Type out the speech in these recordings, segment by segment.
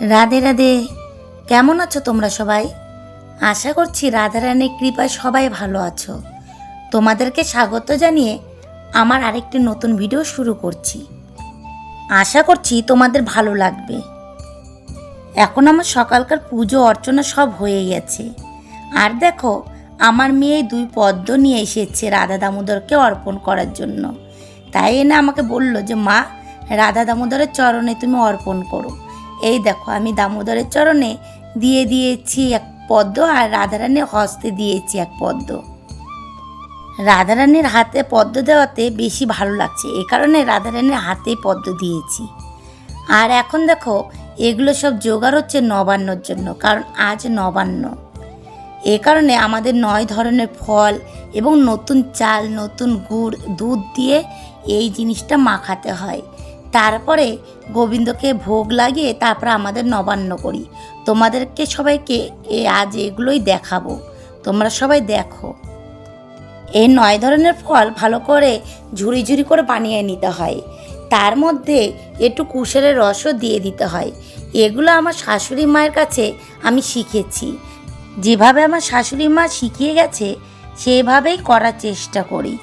রাধে রাধে। কেমন আছো তোমরা সবাই? আশা করছি রাধারানীর কৃপায় সবাই ভালো আছো। তোমাদেরকে স্বাগত জানিয়ে আমার আরেকটি নতুন ভিডিও শুরু করছি। আশা করছি তোমাদের ভালো লাগবে। এখন আমার সকালকার পুজো অর্চনা সব হয়ে গেছে। আর দেখো, আমার মেয়ে দুই পদ্ম নিয়ে এসেছে রাধা দামোদরকে অর্পণ করার জন্য। তাই এনে আমাকে বলল যে, মা, রাধা দামোদরের চরণে তুমি অর্পণ করো। এই দেখো, আমি দামোদরের চরণে দিয়ে দিয়েছি এক পদ্ম আর রাধারানীর হস্তে দিয়েছি এক পদ্ম। রাধারানীর হাতে পদ্ম দেওয়াতে বেশি ভালো লাগছে, এ কারণে রাধারানীর হাতেই পদ্ম দিয়েছি। আর এখন দেখো, এগুলো সব জোগাড় হচ্ছে নবান্নর জন্য, কারণ আজ নবান্ন। এ কারণে আমাদের নয় ধরনের ফল এবং নতুন চাল, নতুন গুড়, দুধ দিয়ে এই জিনিসটা মাখাতে হয়। তারপরে গোবিন্দকে ভোগ লাগিয়ে তারপরে আমাদের নবান্ন করি। তোমাদেরকে সবাইকে এ আজ এগুলোই দেখাবো। তোমরা সবাই দেখো। এই নয় ধরনের ফল ভালো করে ঝুড়ি ঝুড়ি করে বানিয়ে নিতে হয়। তার মধ্যে একটু কুশারের রসও দিয়ে দিতে হয়। এগুলো আমার শাশুড়ি মায়ের কাছে আমি শিখেছি। যেভাবে আমার শাশুড়ি মা শিখিয়ে গেছে, সেভাবেই করার চেষ্টা করি।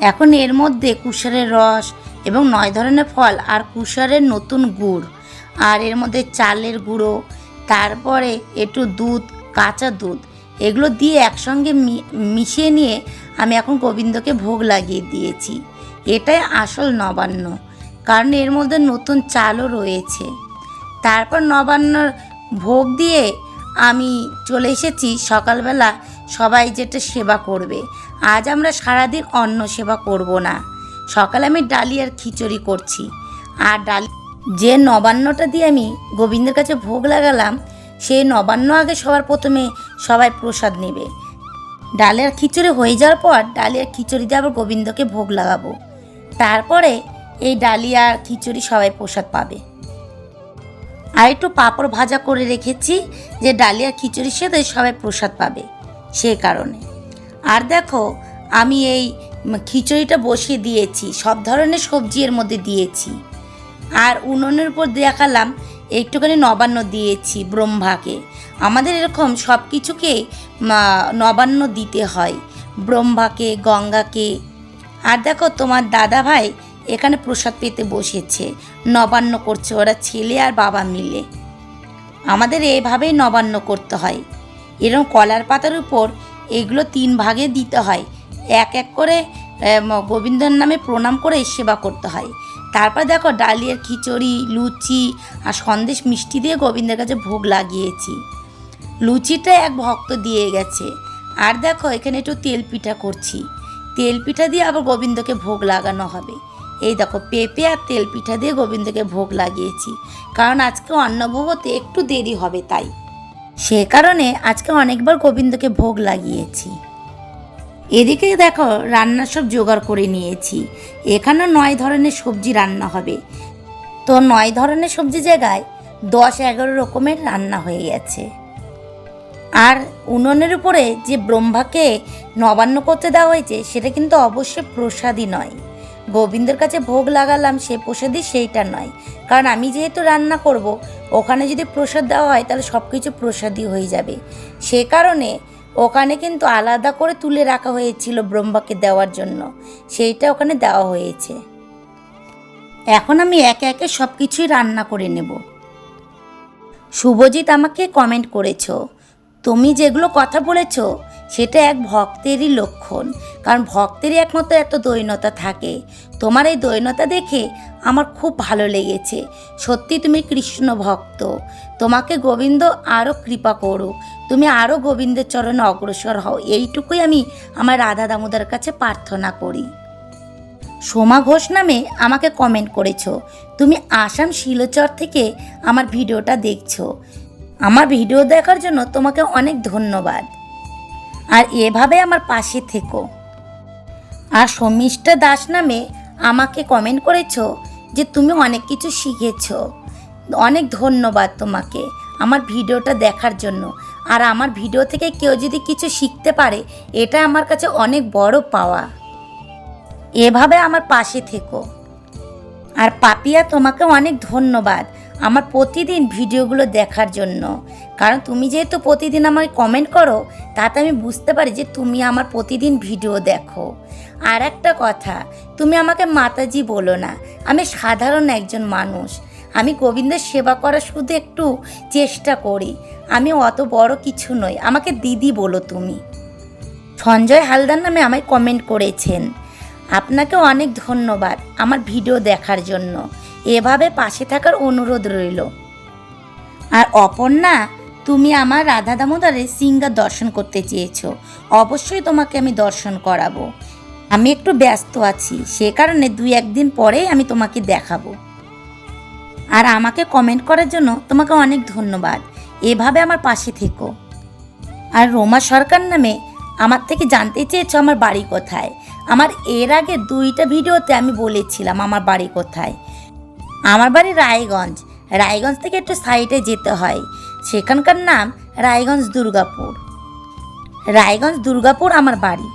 এখন এর মধ্যে কুশারের রস এবং নয় ধরনের ফল আর কুশারের নতুন গুড়। আর এর মধ্যে চালের গুঁড়ো, তারপরে একটু দুধ, কাঁচা দুধ। এগুলো দিয়ে একসঙ্গে মিশিয়ে নিয়ে আমি এখন গোবিন্দকে ভোগ লাগিয়ে দিয়েছি। এটাই আসল নবান্ন। কারণ এর মধ্যে নতুন চালও রয়েছে। তারপর নবান্নর ভোগ দিয়ে আমি চলে এসেছি সকালবেলা সবাই যেটা সেবা করবে। আজ আমরা সারাদিন অন্ন সেবা করব না। সকালে আমি ডালি আর খিচুড়ি করছি। আর ডালি যে নবান্নটা দিয়ে আমি গোবিন্দের কাছে ভোগ লাগালাম সেই নবান্ন আগে সবার প্রথমে সবাই প্রসাদ নেবে। ডালের খিচুড়ি হয়ে যাওয়ার পর ডালিয়ার খিচুড়ি দিয়ে আবার গোবিন্দকে ভোগ লাগাবো। তারপরে এই ডালিয়া আর খিচুড়ি সবাই প্রসাদ পাবে। আর একটু পাঁপড় ভাজা করে রেখেছি যে ডালিয়া খিচুড়ির সাথে সবাই প্রসাদ পাবে সেই কারণে। আর দেখো, আমি এই খিচুড়িটা বসিয়ে দিয়েছি, সব ধরনের সবজি এর মধ্যে দিয়েছি। আর উনুনের উপর দেখালাম, একটুখানি নবান্ন দিয়েছি ব্রহ্মাকে। আমাদের এরকম সব কিছুকে নবান্ন দিতে হয়, ব্রহ্মাকে, গঙ্গাকে। আর দেখো, তোমার দাদা ভাই এখানে প্রসাদ পেতে বসেছে, নবান্ন করছে, ওরা ছেলে আর বাবা মিলে। আমাদের এভাবেই নবান্ন করতে হয়। এরকম কলার পাতার উপর এগুলো তিন ভাগে দিতে হয় এক এক করে গোবিন্দর নামে প্রণাম করে সেবা করতে হয়। তারপর দেখো ডালিয়ার খিচুড়ি, লুচি আর সন্দেশ মিষ্টি দিয়ে গোবিন্দের কাছে ভোগ লাগিয়েছি। লুচিটা এক ভক্ত দিয়ে গেছে। আর দেখো এখানে একটু তেল পিঠা করছি। তেল পিঠা দিয়ে আবার গোবিন্দকে ভোগ লাগানো হবে। এই দেখো পেঁপে আর তেল পিঠা দিয়ে গোবিন্দকে ভোগ লাগিয়েছি। কারণ আজকে অন্নভোগ হতে একটু দেরি হবে তাই। সে কারণে আজকে অনেকবার গোবিন্দকে ভোগ লাগিয়েছি। এদিকে দেখো রান্নার সব জোগাড় করে নিয়েছি। এখানে নয় ধরনের সবজি রান্না হবে। তো নয় ধরনের সবজি জায়গায় দশ এগারো রকমের রান্না হয়ে গেছে। আর উনুনের উপরে যে ব্রহ্মাকে নবান্ন করতে দেওয়া হয়েছে, সেটা কিন্তু অবশ্যই প্রসাদই নয়। গোবিন্দের কাছে ভোগ লাগালাম, সে প্রসাদই সেইটা নয়। কারণ আমি যেহেতু রান্না করব, ওখানে যদি প্রসাদ দেওয়া হয়, তাহলে সব কিছু প্রসাদই হয়ে যাবে। সে কারণে ওখানে কিন্তু আলাদা করে তুলে রাখা হয়েছিল ব্রহ্মাকে দেওয়ার জন্য। সেইটা ওখানে দেওয়া হয়েছে। এখন আমি একে একে সব কিছুই রান্না করে নেব। শুভজিৎ আমাকে কমেন্ট করেছ। তুমি যেগুলো কথা বলেছ সেটা এক ভক্তেরই লক্ষণ। কারণ ভক্তেরই একমাত্র এত দৈনতা থাকে। তোমার এই দৈনতা দেখে আমার খুব ভালো লেগেছে। সত্যি তুমি কৃষ্ণ ভক্ত। তোমাকে গোবিন্দ আরও কৃপা করো তুমি আরও গোবিন্দের চরণে অগ্রসর হও। এইটুকুই আমি আমার রাধা দামোদার কাছে প্রার্থনা করি। সোমা ঘোষ নামে আমাকে কমেন্ট করেছ। তুমি আসাম শিলচর থেকে আমার ভিডিওটা দেখছ। আমার ভিডিও দেখার জন্য তোমাকে অনেক ধন্যবাদ। আর এভাবে আমার পাশে থেকো। আর শর্মিষ্ঠা দাস নামে আমাকে কমেন্ট করেছ যে তুমি অনেক কিছু শিখেছ। অনেক ধন্যবাদ তোমাকে আমার ভিডিওটা দেখার জন্য। আর আমার ভিডিও থেকে কেউ যদি কিছু শিখতে পারে, এটা আমার কাছে অনেক বড় পাওয়া। এভাবে আমার পাশে থেকো। আর পাপিয়া তোমাকে অনেক ধন্যবাদ। আমার প্রতিদিন ভিডিওগুলো দেখার জন্য। কারণ তুমি যেহেতু প্রতিদিন আমায় কমেন্ট করো, তাতে আমি বুঝতে পারি যে তুমি আমার প্রতিদিন ভিডিও দেখো। আর একটা কথা, তুমি আমাকে মাতাজি বলো না। আমি সাধারণ একজন মানুষ। আমি গোবিন্দের সেবা করার শুধু একটু চেষ্টা করি। আমি অত বড় কিছু নই। আমাকে দিদি বলো তুমি। সঞ্জয় হালদার নামে আমায় কমেন্ট করেছেন। আপনাকে অনেক ধন্যবাদ আমার ভিডিও দেখার জন্য। এভাবে পাশে থাকার অনুরোধ রইল। আর অপর্ণা, তুমি আমার রাধা দামোদরের সিঙ্গার দর্শন করতে চেয়েছো। অবশ্যই তোমাকে আমি দর্শন করাবো। আমি একটু ব্যস্ত আছি, সে কারণে দুই একদিন পরেই আমি তোমাকে দেখাবো। আর আমাকে কমেন্ট করার জন্য তোমাকে অনেক ধন্যবাদ। এভাবে আমার পাশে থেকো। আর রোমা সরকার নামে আমার থেকে জানতে চেয়েছো আমার বাড়ি কোথায়? আমার এর আগে দুইটা ভিডিওতে আমি বলেছিলাম আমার বাড়ি কোথায়। আমার বাড়ি রায়গঞ্জ। রায়গঞ্জ থেকে একটু সাইডে যেতে হয়। সেখানকার নাম রায়গঞ্জ দুর্গাপুর। রায়গঞ্জ দুর্গাপুর আমার বাড়ি।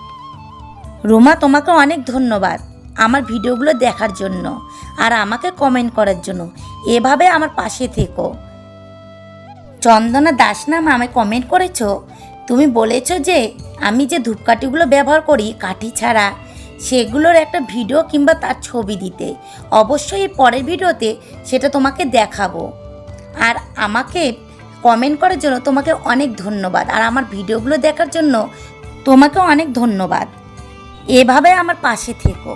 রোমা, তোমাকে অনেক ধন্যবাদ আমার ভিডিওগুলো দেখার জন্য আর আমাকে কমেন্ট করার জন্য। এভাবে আমার পাশে থেকো। চন্দনা দাস নাম আমায় কমেন্ট করেছ। তুমি বলেছ যে আমি যে ধূপকাঠিগুলো ব্যবহার করি, কাঠি ছাড়া সেগুলোর একটা ভিডিও কিংবা তার ছবি দিতে। অবশ্যই পরের ভিডিওতে সেটা তোমাকে দেখাবো। আর আমাকে কমেন্ট করার জন্য তোমাকে অনেক ধন্যবাদ। আর আমার ভিডিওগুলো দেখার জন্য তোমাকে অনেক ধন্যবাদ। এভাবে আমার পাশে থেকো।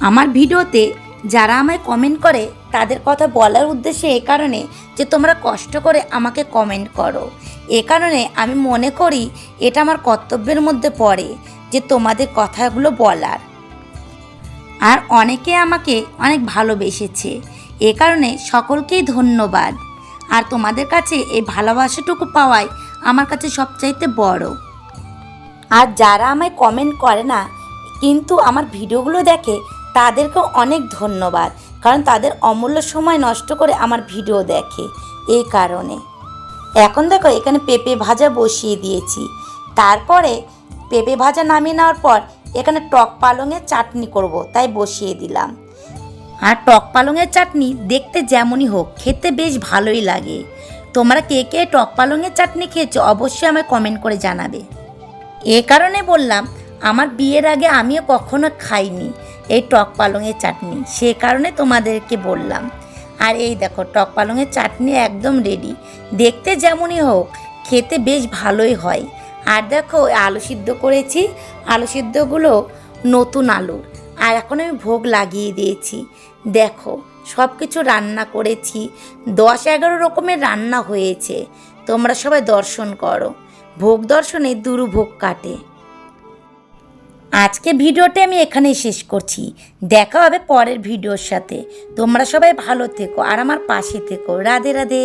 আমার ভিডিওতে যারা আমায় কমেন্ট করে, তাদের কথা বলার উদ্দেশ্যে এ কারণে যে তোমরা কষ্ট করে আমাকে কমেন্ট করো। এ কারণে আমি মনে করি এটা আমার কর্তব্যের মধ্যে পড়ে। যে তোমাদের কথাগুলো বলার। আর অনেকে আমাকে অনেক ভালোবেসেছে। এ কারণে সকলকেই ধন্যবাদ। আর তোমাদের কাছে এই ভালোবাসাটুকু পাওয়াই আমার কাছে সবচাইতে বড়। আর যারা আমায় কমেন্ট করে না, কিন্তু আমার ভিডিওগুলো দেখে, তাদেরকেও অনেক ধন্যবাদ। কারণ তাদের অমূল্য সময় নষ্ট করে আমার ভিডিও দেখে। এই কারণে। এখন দেখো, এখানে পেঁপে ভাজা বসিয়ে দিয়েছি। তারপরে পেঁপে ভাজা নামিয়ে নেওয়ার পর এখানে টক পালংয়ের চাটনি করব, তাই বসিয়ে দিলাম। আর টক পালংয়ের চাটনি দেখতে যেমনই হোক, খেতে বেশ ভালোই লাগে। তোমরা কে কে টক পালংয়ের চাটনি খেয়েছো অবশ্যই আমায় কমেন্ট করে জানাবে। এ কারণে বললাম, আমার বিয়ের আগে আমিও কখনো খাইনি এই টক পালংয়ের চাটনি, সে কারণে তোমাদেরকে বললাম। আর এই দেখো, টক পালংয়ের চাটনি একদম রেডি দেখতে যেমনই হোক, খেতে বেশ ভালোই হয়। আর দেখো আলু সিদ্ধ করেছি। আলু সিদ্ধগুলো নতুন আলুর। আর এখন আমি ভোগ লাগিয়ে দিয়েছি। দেখো সব কিছু রান্না করেছি। দশ এগারো রকমের রান্না হয়েছে। তোমরা সবাই দর্শন করো। ভোগ দর্শনে দুরু ভোগ কাটে। আজকে ভিডিওটা আমি এখানেই শেষ করছি। দেখা হবে পরের ভিডিওর সাথে। তোমরা সবাই ভালো থেকো আর আমার পাশে থেকো। রাধে রাধে।